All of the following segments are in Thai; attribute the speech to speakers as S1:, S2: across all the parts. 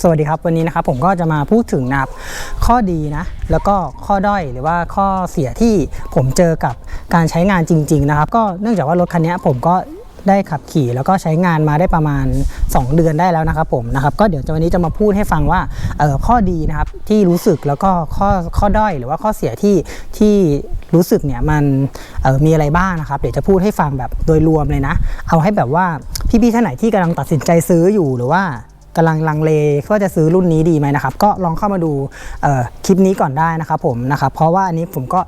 S1: สวัสดีครับวันนี้นะครับผมก็จะมาพูดถึงนะครับข้อดีนะแล้วก็ข้อด้อยหรือว่าข้อเสียที่ผมเจอกับการใช้งานจริง ๆ นะครับ ก็เนื่องจากว่ารถคันนี้ผมก็ได้ขับขี่แล้วก็ใช้งานมาได้ประมาณ 2 เดือนได้แล้วนะครับผมนะครับก็เดี๋ยววันนี้จะมาพูดให้ฟังว่าออข้อดีนะครับที่รู้สึกแล้วก็ข้อข้อด้อยหรือว่าข้อเสียที่ที่รู้สึกเนี่ยมันออมีอะไรบ้างนะครับ เดี๋ยวจะพูดให้ฟังแบบโดยรวมเลยนะ เอาให้แบบว่าพี่ๆท่านไหนที่กำลังตัดสินใจซื้ออยู่หรือว่า กำลังลังเลว่าจะซื้อรุ่นนี้ดีไหมนะครับ ก็ลองเข้ามาดูคลิปนี้ก่อนได้นะครับผมนะครับเพราะว่าอันนี้ผมก็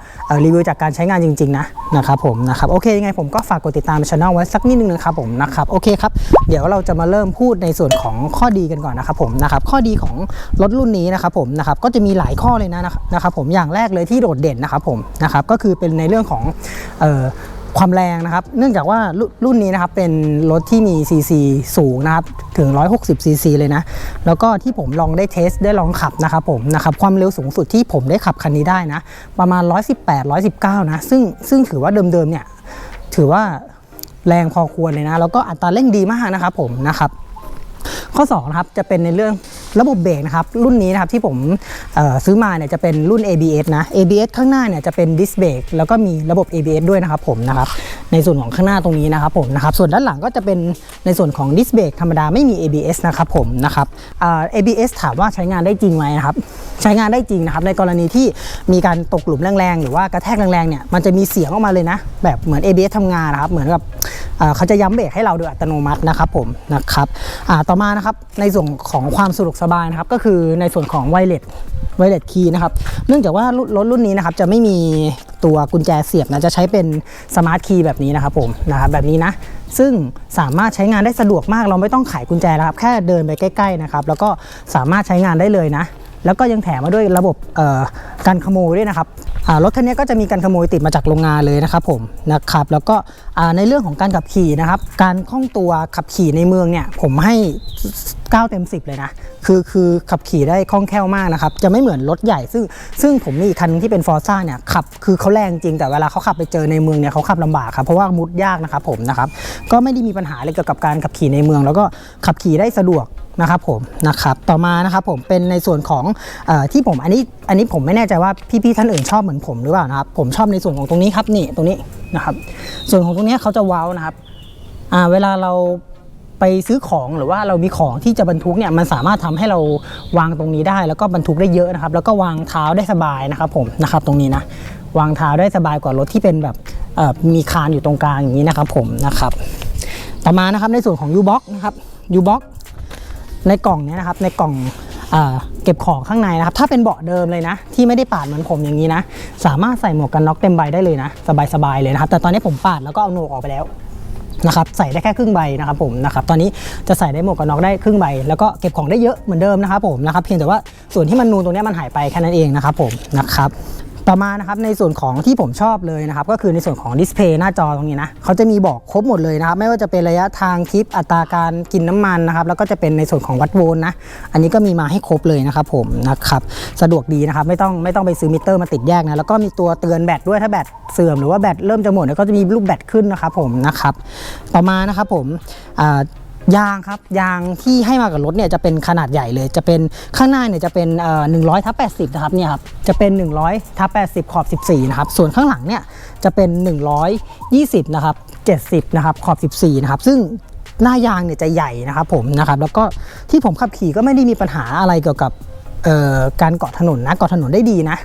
S1: รีวิวจากการใช้งานจริงๆนะนะครับผมนะครับโอเคยังไงผมก็ฝากกดติดตามช่องไว้สักนิดนึงนะครับผมนะครับโอเคครับเดี๋ยวเราจะมาเริ่มพูดในส่วนของข้อดีกันก่อนนะครับผมนะครับข้อดีของรถรุ่นนี้นะครับผมนะครับก็จะมีหลายข้อเลยนะนะครับผมอย่างแรกเลยที่โดดเด่นนะครับผมนะครับก็คือเป็นในเรื่องของ ความแรงนะครับ เนื่องจากว่ารุ่นนนี้นะครับเป็นรถที่มีซีซีสูงนะครับถึง 160ซีซีเลยนะ แล้วก็ที่ผมลองได้เทสได้ลองขับนะครับผมนะครับความเร็วสูงสุดที่ผมได้ขับคันนี้ได้นะ ประมาณ 118 119 นะ ซึ่งซึ่งถือว่าเดิมๆเนี่ยถือว่าแรงพอควรเลยนะ แล้วก็อัตราเร่งดีมากนะครับผมนะครับ ข้อ2นะครับจะเป็นในเรื่อง ระบบเบรกนะครับรุ่นนี้นะครับที่ผมซื้อมาเนี่ยจะเป็นรุ่น ABS นะ ABS ข้างหน้าเนี่ยจะเป็นดิสเบรกแล้วก็มีระบบ ABS ด้วยนะครับผมนะครับในส่วนของข้างหน้าตรงนี้นะครับผมนะครับส่วนด้านหลังก็จะเป็นในส่วนของดิสเบรกธรรมดาไม่มี ABS นะครับผมนะครับ ABS ถามว่าใช้งานได้จริงไหมนะครับใช้งานได้จริงนะครับในกรณีที่มีการตกหลุมแรงๆ หรือว่ากระแทกแรงๆเนี่ยมันจะมีเสียงออกมาเลยนะ แบบเหมือน ABS ทำงานนะครับเหมือนกับเขาจะย้ำเบรกให้เราโดยอัตโนมัตินะครับผมนะครับต่อมานะครับในส่วนของความสะดวกสบายนะครับก็คือในส่วนของไวเลสไวเลสคีย์นะครับ เนื่องจากว่ารถรุ่นนี้นะครับจะไม่มีตัวกุญแจเสียบนะจะใช้เป็นสมาร์ทคีย์แบบนี้นะครับผมนะครับแบบนี้นะ ซึ่งสามารถใช้งานได้สะดวกมากเราไม่ต้องไขกุญแจแล้วครับ แค่เดินไปใกล้ๆนะครับแล้วก็สามารถใช้งานได้เลยนะ แล้วก็ยังแถมมาด้วยระบบการขโมยด้วยนะครับรถคันนี้ก็จะมีการขโมยติดมาจากโรงงานเลยนะครับผมนะครับแล้วก็ในเรื่องของการขับขี่นะครับ การคล่องตัวขับขี่ในเมืองเนี่ยผมให้ 9 เต็ม 10 เลยนะ คือคือขับขี่ได้คล่องแคล่วมากนะครับ จะไม่เหมือนรถใหญ่ซึ่งซึ่งผมมีคันที่เป็นฟอร์ซ่าเนี่ยขับคือเขาแรงจริงแต่เวลาเขาขับไปเจอในเมืองเนี่ยเขาขับลำบากครับเพราะว่ามุดยากนะครับผมนะครับก็ไม่ได้มีปัญหาอะไรเกี่ยวกับการขับขี่ในเมือง แล้วก็ขับขี่ได้สะดวก นะครับผมนะครับต่อมานะครับผมเป็นในส่วนของอที่ผมอันนี้อันนี้ผมไม่แน่ใจว่าพี่ๆท่านอื่นชอบเหมือนผมหรือเปล่านะครับผมชอบในส่วนของตรงนี้ครับนี่ตรงนี้นะครับส่วนของตรงนี้เขาจะว้านะครับเวลาเราไปซื้อของหรือว่าเรามีของที่จะบรรทุกเนี่ยมันสามารถทำให้เราวางตรงนี้ได้ แล้วก็บรรทุกได้เยอะนะครับ แล้วก็วางเท้าได้สบายนะครับผมนะครับตรงนี้นะวางเท้าได้สบายกว่ารถที่เป็นแบบมีคานอยู่ตรงกลางอย่างนี้นะครับผมนะครับต่อมานะครับในส่วนของ U-Box นะครับ U-Box ในกล่องเนี้ยนะครับในกล่องอเก็บของข้างในนะครับ ถ้าเป็นเบาะเดิมเลยนะ ที่ไม่ได้ปาดเหมือนผมอย่างนี้นะ สามารถใส่หมวกกันน็อกเต็มใบได้เลยนะ สบายๆเลยนะครับ แต่ตอนนี้ผมปาดแล้วก็เอาโหนกออกไปแล้วนะครับใส่ได้แค่ครึ่งใบนะครับผมนะครับตอนนี้จะใส่ได้หมวกกันน็อกได้ครึ่งใบ แล้วก็เก็บของได้เยอะเหมือนเดิมนะครับผมนะครับเพียงแต่ว่าส่วนที่มันนูนตรงนี้มันหายไปแค่นั้นเองนะครับผมนะครับ ต่อมานะครับในส่วนของที่ผมชอบเลยนะครับก็คือในส่วนของดิสเพย์หน้าจอตรงนี้นะเขาจะมีบอกครบหมดเลยนะครับไม่ว่าจะเป็นระยะทางคลิปอัตราการกินน้ำมันนะครับแล้วก็จะเป็นในส่วนของวัดโวลต์นะอันนี้ก็มีมาให้ครบเลยนะครับผมนะครับสะดวกดีนะครับไม่ต้องไม่ต้องไปซื้อมิเตอร์มาติดแยกนะแล้วก็มีตัวเตือนแบตด้วยถ้าแบตเสื่อมหรือว่าแบตเริ่มจะหมดก็จะมีรูปแบตขึ้นนะครับผมนะครับต่อมานะครับผมอ่า ยางครับยางที่ให้มากับรถเนี่ยจะเป็นขนาดใหญ่เลย จะเป็นข้างหน้าเนี่ยจะเป็นเอ่อ100ทับ80นะครับเนี่ยครับจะเป็น100ทับ80ขอบ14นะครับส่วนข้างหลังเนี่ยจะเป็น120นะครับ70นะครับขอบ14นะครับซึ่งหน้ายางเนี่ยจะใหญ่นะครับผมนะครับแล้วก็ที่ผมขับขี่ก็ไม่ได้มีปัญหาอะไรเกี่ยวกับเอ่อการเกาะถนนนะเกาะถนนได้ดีนะ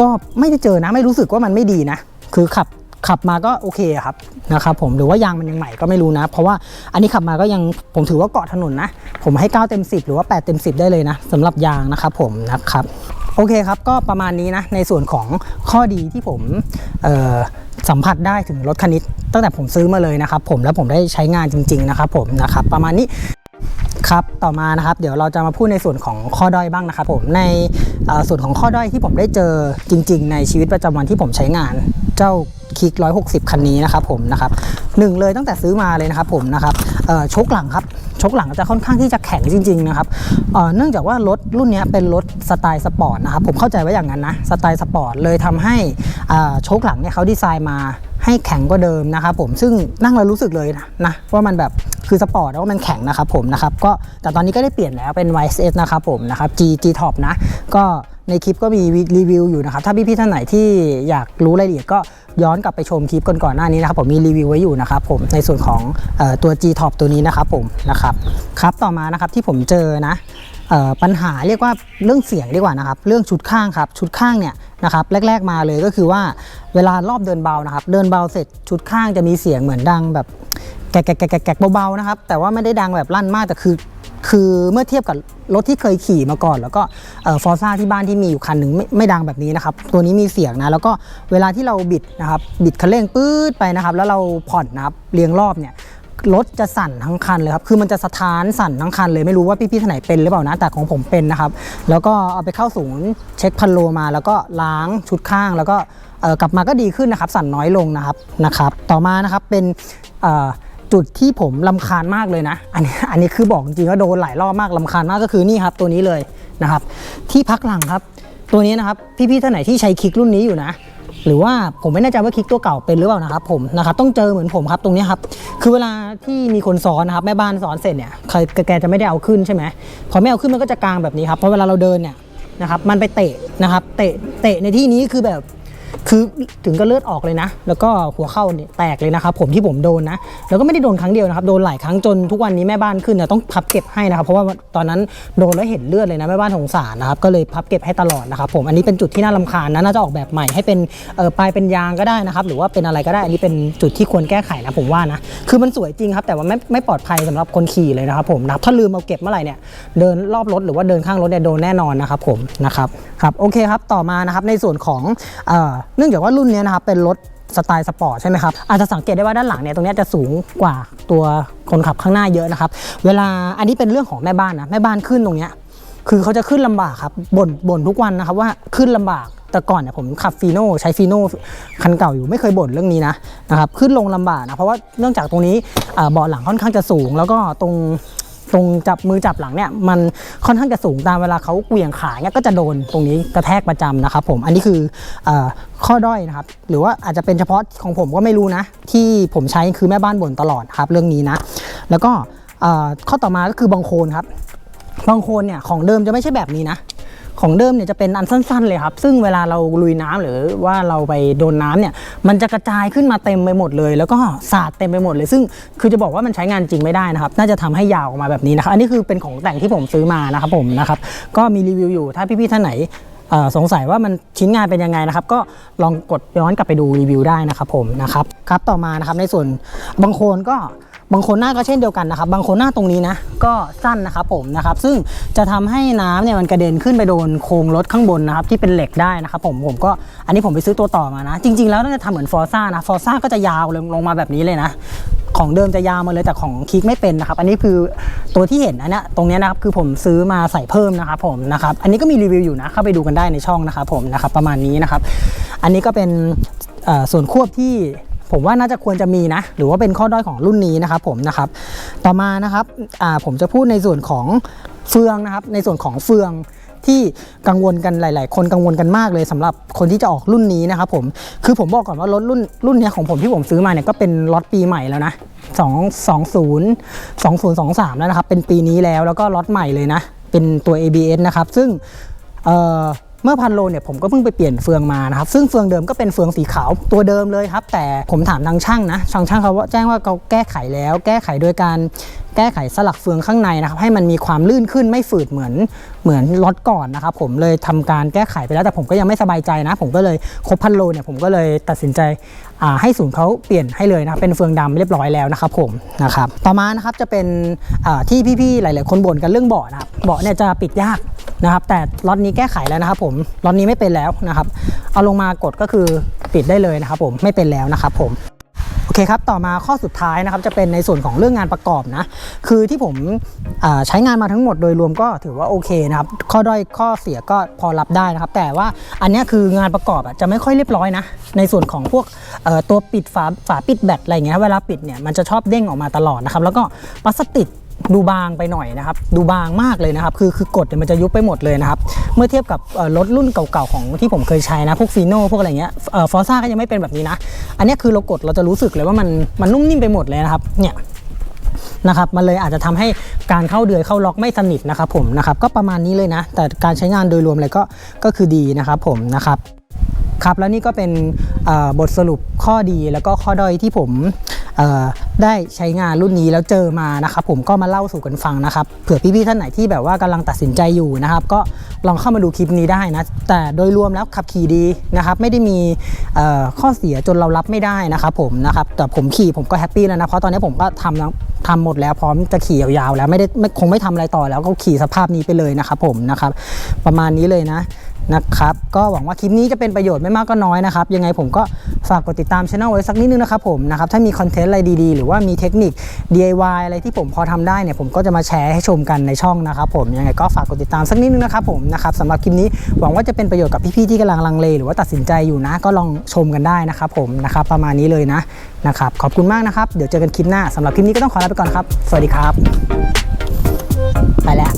S1: ก็ไม่ได้เจอนะไม่รู้สึกว่ามันไม่ดีนะ คือขับ ขับมาก็โอเคครับนะครับผมหรือว่ายางมันยังใหม่ก็ไม่รู้นะ เพราะว่าอันนี้ขับมาก็ยังผมถือว่าเกาะถนนนะ ผมให้ 9 เต็ม 10 หรือว่า 8 เต็ม 10 ได้เลยนะสำหรับยางนะครับผมนะครับโอเคครับ ก็ประมาณนี้นะ ในส่วนของข้อดีที่ผมสัมผัสได้ถึงรถคันนี้ตั้งแต่ผมซื้อมาเลยนะครับผมแล้วผมได้ใช้งานจริง ๆ นะครับผมนะครับประมาณนี้ ครับ ต่อมานะครับ เดี๋ยวเราจะมาพูดในส่วนของข้อด้อยบ้างนะครับผม ในส่วนของข้อด้อยที่ผมได้เจอจริง ๆ ในชีวิตประจำวันที่ผมใช้งาน เจ้าคิก 160 คันนี้นะครับผมนะครับหนึ่งเลยตั้งแต่ซื้อมาเลยนะครับผมนะครับชกหลังครับชกหลังจะค่อนข้างที่จะแข็งจริง ๆ นะครับเนื่องจากว่ารถรุ่นนี้เป็นรถสไตล์สปอร์ตนะครับผมเข้าใจว่าอย่างนั้นนะสไตล์สปอร์ตเลยทำให้ชคหลังเนี่ยเขาดีไซน์มาให้แข็งกว่าเดิมนะครับผมซึ่งนั่งแล้วรู้สึกเลยนะนะว่ามันแบบ คือสปอร์ตแล้วว่ามันแข็งนะครับผมนะครับก็แต่ตอนนี้ก็ได้เปลี่ยนแล้วเป็น YSS นะครับผมนะครับ G G Top นะ ก็ในคลิปก็มีรีวิวอยู่นะครับ ถ้าพี่ๆท่านไหนที่อยากรู้รายละเอียดก็ย้อนกลับไปชมคลิปก่อนๆหน้านี้นะครับผมมีรีวิวไว้อยู่นะครับผมในส่วนของออตัว G Top ตัวนี้นะครับผมนะครับครับต่อมานะครับที่ผมเจอนะปัญหาเรียกว่าเรื่องเสียงดีกว่านะครับ เรื่องชุดข้างครับ ชุดข้างเนี่ยนะครับแรก ๆมาเลยก็คือว่าเวลารอบเดินเบานะครับ เดินเบาเสร็จชุดข้างจะมีเสียงเหมือนดังแบบ แกะแกะแกะแกะแกะเบาๆนะครับ แต่ว่าไม่ได้ดังแบบลั่นมากแต่คือ คือเมื่อเทียบกับรถที่เคยขี่มาก่อน แล้วก็ฟอร์ซ่าที่บ้านที่มีอยู่คันหนึ่งไม่ไม่ดังแบบนี้นะครับ ตัวนี้มีเสียงนะ แล้วก็เวลาที่เราบิดนะครับบิดคันเร่งปื๊ดไปนะครับ แล้วเราผ่อนนะครับเรียงรอบเนี่ยรถจะสั่นทั้งคันเลยครับ คือมันจะสะท้านสั่นทั้งคันเลยไม่รู้ว่าพี่ๆท่านไหนเป็นหรือเปล่านะ แต่ของผมเป็นนะครับ แล้วก็เอาไปเข้าศูนย์เช็คพันโลมา แล้วก็ล้างชุดข้าง แล้วก็เอ่อกลับมาก็ดีขึ้นนะครับ สั่นน้อยลงนะครับนะครับ ต่อมานะครับเป็น จุดที่ผมลำคาญมากเลยนะ อันนี้อันนี้คือบอกจริงๆว่าโดนหลายรอบมากลำคาญมากก็คือนี่ครับตัวนี้เลยนะครับ ที่พักหลังครับ ตัวนี้นะครับพี่ๆท่านไหนที่ใช้คลิกรุ่นนี้อยู่นะหรือว่าผมไม่แน่ใจว่าคลิกตัวเก่าเป็นหรือเปล่านะครับผมนะครับต้องเจอเหมือนผมครับตรงนี้ครับคือเวลาที่มีคนสอนนะครับแม่บ้านสอนเสร็จเนี่ยใครแกจะไม่ได้เอาขึ้นใช่ไหมพอไม่เอาขึ้นมันก็จะกางแบบนี้ครับเพราะเวลาเราเดินเนี่ยนะครับมันไปเตะนะครับเตะเตะในที่นี้คือแบบ คือถึงก็เลือดออกเลยนะ แล้วก็หัวเข้าเนี่ยแตกเลยนะครับผมที่ผมโดนนะ แล้วก็ไม่ได้โดนครั้งเดียวนะครับ โดนหลายครั้งจนทุกวันนี้แม่บ้านขึ้นนี่ยต้องพับเก็บให้นะครับ เพราะว่าตอนนั้นโดนแล้วเห็นเลือดเลยนะแม่บ้านสงสารนะครับ ก็เลยพับเก็บให้ตลอดนะครับผม อันนี้เป็นจุดที่น่ารำคาญนะ น่าจะออกแบบใหม่ให้เป็นเออปลายเป็นยางก็ได้นะครับ หรือว่าเป็นอะไรก็ได้ อันนี้เป็นจุดที่ควรแก้ไขนะผมว่านะ คือมันสวยจริงครับ แต่ว่าไม่ไม่ปลอดภัยสำหรับคนขี่เลยนะครับผมนับถ้าลืมเอาเก็บเมื่อไหร่เนี่ย เดินรอบรถหรือว่าเดินข้างรถเนี่ยโดนแน่นอนนะครับผมนะครับ ครับ โอเคครับ ต่อมานะครับในส่วนของเอ่อเนื่องจากว่ารุ่นนี้นะครับเป็นรถสไตล์สปอร์ตใช่ไหมครับอาจจะสังเกตได้ว่าด้านหลังเนี่ยตรงนี้จะสูงกว่าตัวคนขับข้างหน้าเยอะนะครับเวลาอันนี้เป็นเรื่องของแม่บ้านนะแม่บ้านขึ้นตรงเนี้ยคือเขาจะขึ้นลำบากครับบ่นบ่นทุกวันนะครับว่าขึ้นลำบากแต่ก่อนเนี่ยผมขับฟีโน่ใช้ฟีโน่คันเก่าอยู่ไม่เคยบ่นเรื่องนี้นะนะครับขึ้นลงลำบากนะเพราะว่าเนื่องจากตรงนี้เบาะหลังค่อนข้างจะสูง แล้วก็ตรง ตรงจับมือจับหลังเนี่ยมันค่อนข้างจะสูงตามเวลาเขาเหวี่ยงขาเนี่ยก็จะโดนตรงนี้กระแทกประจำนะครับผมอันนี้คืออข้อด้อยนะครับหรือว่าอาจจะเป็นเฉพาะของผมก็ไม่รู้นะ ที่ผมใช้คือแม่บ้านบ่นตลอดครับเรื่องนี้นะ แล้วก็ข้อต่อมาก็คือบังโคลนครับบางโคนเนี่ยของเดิมจะไม่ใช่แบบนี้นะ ของเดิมเนี่ยจะเป็นอันสั้น ๆ เลยครับ ซึ่งเวลาเราลุยน้ำหรือว่าเราไปโดนน้ำเนี่ยมันจะกระจายขึ้นมาเต็มไปหมดเลย แล้วก็สาดเต็มไปหมดเลย ซึ่งคือจะบอกว่ามันใช้งานจริงไม่ได้นะครับ น่าจะทำให้ยาวออกมาแบบนี้นะครับอันนี้คือเป็นของแต่งที่ผมซื้อมานะครับผมนะครับก็มีรีวิวอยู่ถ้าพี่ๆท่านไหนสงสัยว่ามันชิ้นงานเป็นยังไงนะครับ ก็ลองกดย้อนกลับไปดูรีวิวได้นะครับผมนะครับครับต่อมานะครับในส่วนบางคนก็ บางคนหน้าก็เช่นเดียวกันนะครับ บางคนหน้าตรงนี้นะ ก็สั้นนะครับผมนะครับ ซึ่งจะทำให้น้ำเนี่ยมันกระเด็นขึ้นไปโดนโครงรถข้างบนนะครับที่เป็นเหล็กได้นะครับผมผมก็อันนี้ผมไปซื้อตัวต่อมานะ จริง ๆ แล้วน่าจะทำเหมือนฟอร์ซ่านะฟอร์ซ่าก็จะยาวลงลงมาแบบนี้เลยนะของเดิมจะยาวมาเลยแต่ของคิกไม่เป็นนะครับ อันนี้คือตัวที่เห็นอันนี้ตรงนี้นะครับคือผมซื้อมาใส่เพิ่มนะครับผมนะครับ อันนี้ก็มีรีวิวอยู่นะเข้าไปดูกันได้ในช่องนะครับผมนะครับประมาณนี้นะครับ อันนี้ก็เป็นส่วนควบที่ ผมว่าน่าจะควรจะมีนะ หรือว่าเป็นข้อด้อยของรุ่นนี้นะครับผมนะครับ ต่อมานะครับผมจะพูดในส่วนของเฟืองนะครับ ในส่วนของเฟืองที่กังวลกันหลาย ๆ คนกังวลกันมากเลยสำหรับคนที่จะออกรุ่นนี้นะครับผมคือผมบอกก่อนว่ารถรุ่นรุ่นนี้ของผมที่ผมซื้อมาเนี่ยก็เป็นล็อตปีใหม่แล้วนะ2 20 2023 แล้วนะครับ เป็นปีนี้แล้วแล้วก็ล็อตใหม่เลยนะ เป็นตัว ABS นะครับ ซึ่งเอ่อ เมื่อพันโลเนี่ยผมก็เพิ่งไปเปลี่ยนเฟืองมานะครับซึ่งเฟืองเดิมก็เป็นเฟืองสีขาวตัวเดิมเลยครับ แต่ผมถามทางช่างนะทางช่างเขาว่าแจ้งว่าเขาแก้ไขแล้ว แก้ไขโดยการแก้ไขสลักเฟืองข้างในนะครับให้มันมีความลื่นขึ้นไม่ฝืดเหมือนเหมือนรถก่อนนะครับผมเลยทำการแก้ไขไปแล้วแต่ผมก็ยังไม่สบายใจนะ ผมก็เลยครบพันโลเนี่ยผมก็เลยตัดสินใจให้ศูนย์เขาเปลี่ยนให้เลยนะเป็นเฟืองดำเรียบร้อยแล้วนะครับผมนะครับต่อมานะครับจะเป็นที่พี่ๆหลาย ๆ คนบ่นกันเรื่องเบาะนะครับเบาะเนี่ยจะปิดยาก นะครับ แต่ล็อตนี้แก้ไขแล้วนะครับ ผมล็อตนี้ไม่เป็นแล้วนะครับ เอาลงมากดก็คือปิดได้เลยนะครับ ผมไม่เป็นแล้วนะครับ ผมโอเคครับ ต่อมาข้อสุดท้ายนะครับจะเป็นในส่วนของเรื่องงานประกอบนะ คือที่ผมใช้งานมาทั้งหมดโดยรวมก็ถือว่าโอเคนะครับ ข้อด้อยข้อเสียก็พอรับได้นะครับ แต่ว่าอันนี้คืองานประกอบจะไม่ค่อยเรียบร้อยนะ ในส่วนของพวกตัวปิดฝาฝาปิดแบตอะไรเงี้ยเวลาปิดเนี่ยมันจะชอบเด้งออกมาตลอดนะครับ แล้วก็พลาสติก ดูบางไปหน่อยนะครับ ดูบางมากเลยนะครับ คือคือกดเนี่ยมันจะยุบไปหมดเลยนะครับ เมื่อเทียบกับรถรุ่นเก่าๆของที่ผมเคยใช้นะ พวกฟีโน่พวกอะไรเงี้ยฟอร์ซ่าก็ยังไม่เป็นแบบนี้นะ อันนี้คือเรากดเราจะรู้สึกเลยว่ามันมันนุ่มนิ่มไปหมดเลยนะครับ เนี่ยนะครับมันเลยอาจจะทำให้การเข้าเดือยเข้าล็อกไม่สนิทนะครับผมนะครับก็ประมาณนี้เลยนะ แต่การใช้งานโดยรวมเลยก็ก็คือดีนะครับผมนะครับ ครับแล้วนี่ก็เป็นบทสรุปข้อดีแล้วก็ข้อด้อยที่ผมได้ใช้งานรุ่นนี้แล้วเจอมานะครับผมก็มาเล่าสู่กันฟังนะครับเผื่อพี่ๆท่านไหนที่แบบว่ากำลังตัดสินใจอยู่นะครับ ก็ลองเข้ามาดูคลิปนี้ได้นะแต่โดยรวมแล้วขับขี่ดีนะครับ ไม่ได้มีข้อเสียจนเรารับไม่ได้นะครับผมนะครับแต่ผมขี่ผมก็แฮปปี้แล้วนะเพราะตอนนี้ผมก็ทำทำหมดแล้วพร้อมจะขี่ยาวๆแล้วไม่ได้ไม่คงไม่ทำอะไรต่อแล้วก็ขี่สภาพนี้ไปเลยนะครับผมนะครับประมาณนี้เลยนะ นะครับ ก็หวังว่าคลิปนี้จะเป็นประโยชน์ไม่มากก็น้อยนะครับ ยังไงผมก็ฝากกดติดตามช่องไว้สักนิดนึงนะครับผมนะครับ ถ้ามีคอนเทนต์อะไรดีๆ หรือว่ามีเทคนิค DIY อะไรที่ผมพอทำได้เนี่ยผมก็จะมาแชร์ให้ชมกันในช่องนะครับผม ยังไงก็ฝากกดติดตามสักนิดนึงนะครับผมนะครับสำหรับคลิปนี้หวังว่าจะเป็นประโยชน์กับพี่ๆที่กำลังลังเล หรือว่าตัดสินใจอยู่นะ ก็ลองชมกันได้นะครับผมนะครับประมาณนี้เลยนะนะครับขอบคุณมากนะครับเดี๋ยวเจอกันคลิปหน้าสำหรับคลิปนี้ก็ต้องขอลาไปก่อนครับ สวัสดีครับ ไปแล้ว